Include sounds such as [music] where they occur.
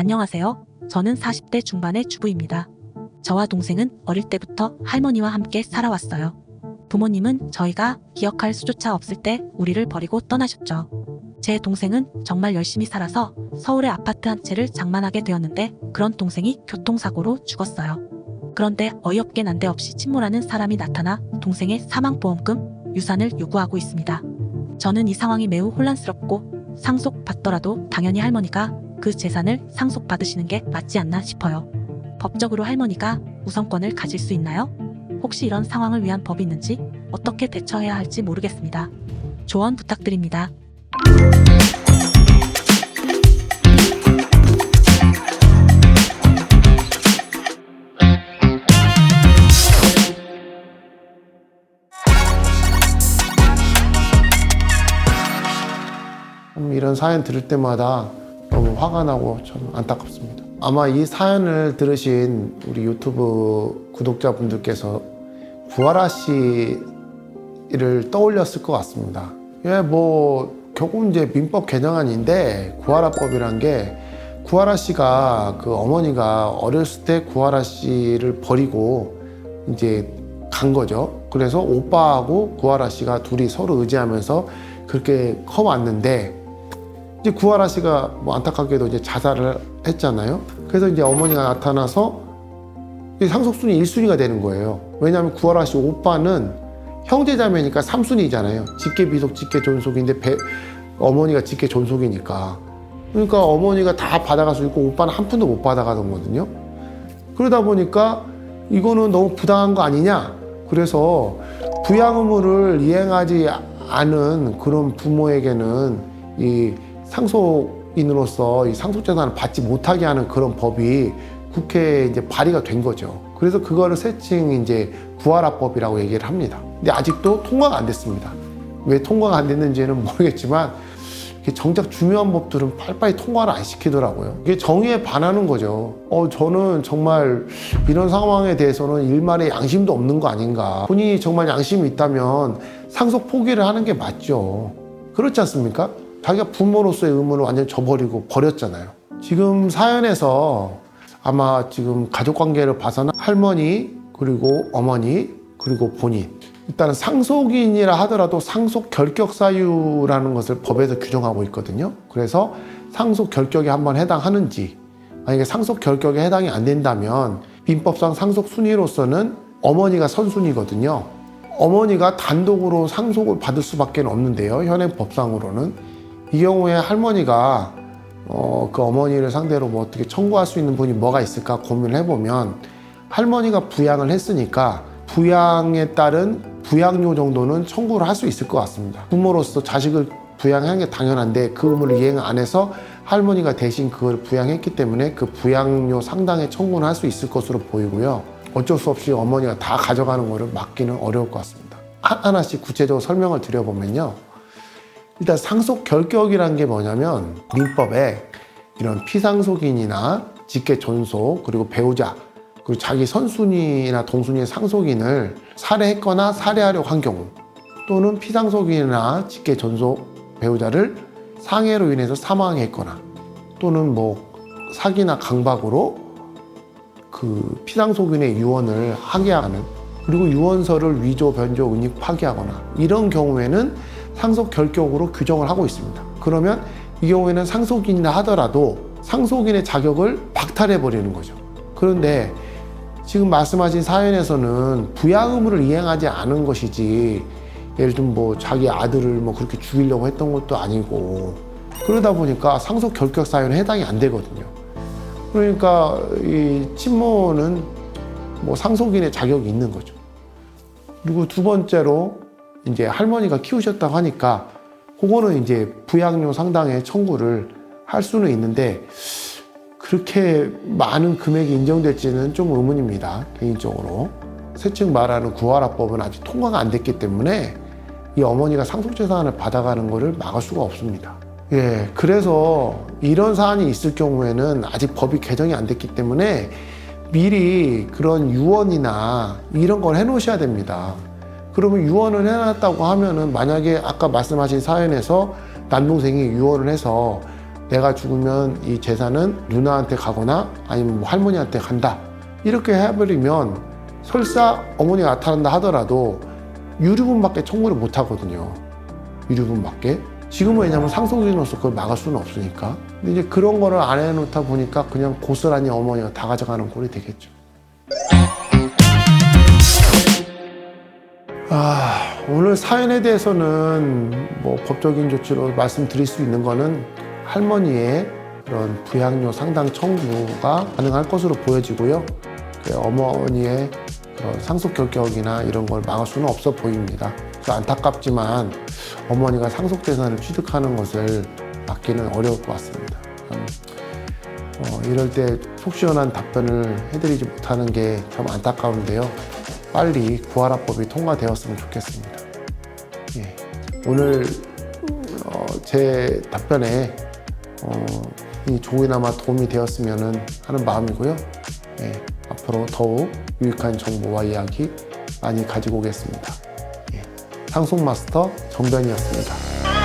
안녕하세요. 저는 40대 중반의 주부입니다. 저와 동생은 어릴 때부터 할머니와 함께 살아왔어요. 부모님은 저희가 기억할 수조차 없을 때 우리를 버리고 떠나셨죠. 제 동생은 정말 열심히 살아서 서울의 아파트 한 채를 장만하게 되었는데 그런 동생이 교통사고로 죽었어요. 그런데 어이없게 난데없이 침몰하는 사람이 나타나 동생의 사망보험금, 유산을 요구하고 있습니다. 저는 이 상황이 매우 혼란스럽고 상속 받더라도 당연히 할머니가 그 재산을 상속받으시는 게 맞지 않나 싶어요. 법적으로 할머니가 우선권을 가질 수 있나요? 혹시 이런 상황을 위한 법이 있는지 어떻게 대처해야 할지 모르겠습니다. 조언 부탁드립니다. 음, 이런 사연 들을 때마다 화가 나고 좀 안타깝습니다. 아마 이 사연을 들으신 우리 유튜브 구독자분들께서 구하라 씨를 떠올렸을 것 같습니다. 예, 뭐 결국 이제 민법 개정안인데 구하라법이란 게 구하라 씨가 그 어머니가 어렸을 때 구하라 씨를 버리고 이제 간 거죠. 그래서 오빠하고 구하라 씨가 둘이 서로 의지하면서 그렇게 커왔는데 이제 구하라 씨가 뭐 안타깝게도 이제 자살을 했잖아요. 그래서 이제 어머니가 나타나서 이 상속순위 1순위가 되는 거예요. 왜냐하면 구하라 씨 오빠는 형제자매니까 3순위잖아요. 직계 비속, 직계 존속인데 배, 어머니가 직계 존속이니까. 그러니까 어머니가 다 받아갈 수 있고 오빠는 한 푼도 못 받아가던 거거든요. 그러다 보니까 이거는 너무 부당한 거 아니냐. 그래서 부양 의무를 이행하지 않은 그런 부모에게는 이 상속인으로서 이 상속재산을 받지 못하게 하는 그런 법이 국회에 이제 발의가 된 거죠. 그래서 그거를 세칭 이제 구하라법이라고 얘기를 합니다. 근데 아직도 통과가 안 됐습니다. 왜 통과가 안 됐는지는 [laughs] 모르겠지만 정작 중요한 법들은 빨리빨리 통과를 안 시키더라고요. 이게 정의에 반하는 거죠. 어, 저는 정말 이런 상황에 대해서는 일말의 양심도 없는 거 아닌가. 본인이 정말 양심이 있다면 상속 포기를 하는 게 맞죠. 그렇지 않습니까? 자기가 부모로서의 의무를 완전히 저버리고 버렸잖아요. 지금 사연에서 아마 지금 가족 관계를 봐서는 할머니, 그리고 어머니, 그리고 본인. 일단은 상속인이라 하더라도 상속 결격 사유라는 것을 법에서 규정하고 있거든요. 그래서 상속 결격에 한번 해당하는지, 만약에 상속 결격에 해당이 안 된다면 민법상 상속 순위로서는 어머니가 선순위거든요. 어머니가 단독으로 상속을 받을 수밖에 없는데요. 현행 법상으로는 이 경우에 할머니가 어, 그 어머니를 상대로 뭐 어떻게 청구할 수 있는 분이 뭐가 있을까 고민을 해보면 할머니가 부양을 했으니까 부양에 따른 부양료 정도는 청구를 할 수 있을 것 같습니다. 부모로서 자식을 부양하는 게 당연한데 그 의무를 이행 안 해서 할머니가 대신 그걸 부양했기 때문에 그 부양료 상당의 청구는 할 수 있을 것으로 보이고요. 어쩔 수 없이 어머니가 다 가져가는 거를 막기는 어려울 것 같습니다. 하나씩 구체적으로 설명을 드려보면요. 일단 상속 결격이라는 게 뭐냐면 민법에 이런 피상속인이나 직계 존속 그리고 배우자 그리고 자기 선순위나 동순위의 상속인을 살해했거나 살해하려고 한 경우 또는 피상속인이나 직계 존속 배우자를 상해로 인해서 사망했거나 또는 뭐 사기나 강박으로 그 피상속인의 유언을 하게 하는 그리고 유언서를 위조, 변조, 은닉, 파기하거나 이런 경우에는 상속 결격으로 규정을 하고 있습니다. 그러면 이 경우에는 상속인이라 하더라도 상속인의 자격을 박탈해 버리는 거죠. 그런데 지금 말씀하신 사연에서는 부양 의무를 이행하지 않은 것이지 예를 들면 뭐 자기 아들을 뭐 그렇게 죽이려고 했던 것도 아니고 그러다 보니까 상속 결격 사유는 해당이 안 되거든요. 그러니까 이 친모는 뭐 상속인의 자격이 있는 거죠. 그리고 두 번째로 이제 할머니가 키우셨다고 하니까 그거는 이제 부양료 상당의 청구를 할 수는 있는데 그렇게 많은 금액이 인정될지는 좀 의문입니다. 개인적으로. 세층 말하는 구하라법은 아직 통과가 안 됐기 때문에 이 어머니가 상속재산을 받아가는 것을 막을 수가 없습니다. 예, 그래서 이런 사안이 있을 경우에는 아직 법이 개정이 안 됐기 때문에 미리 그런 유언이나 이런 걸 해놓으셔야 됩니다. 그러면 유언을 해놨다고 하면은 만약에 아까 말씀하신 사연에서 남동생이 유언을 해서 내가 죽으면 이 재산은 누나한테 가거나 아니면 뭐 할머니한테 간다. 이렇게 해버리면 설사 어머니가 나타난다 하더라도 유류분밖에 청구를 못 하거든요. 유류분밖에. 지금은 왜냐면 상속인으로서 그걸 막을 수는 없으니까. 근데 이제 그런 거를 안 해놓다 보니까 그냥 고스란히 어머니가 다 가져가는 꼴이 되겠죠. 아, 오늘 사연에 대해서는 뭐 법적인 조치로 말씀드릴 수 있는 거는 할머니의 그런 부양료 상당 청구가 가능할 것으로 보여지고요. 그 어머니의 그런 상속 결격이나 이런 걸 막을 수는 없어 보입니다. 안타깝지만 어머니가 상속 재산을 취득하는 것을 막기는 어려울 것 같습니다. 음, 어, 이럴 때 속 시원한 답변을 해드리지 못하는 게 참 안타까운데요. 빨리 구하라법이 통과되었으면 좋겠습니다. 예. 오늘 어, 제 답변에 어, 이 조금이나마 도움이 되었으면 하는 마음이고요. 예. 앞으로 더욱 유익한 정보와 이야기 많이 가지고 오겠습니다. 예. 상속 마스터 정변이었습니다.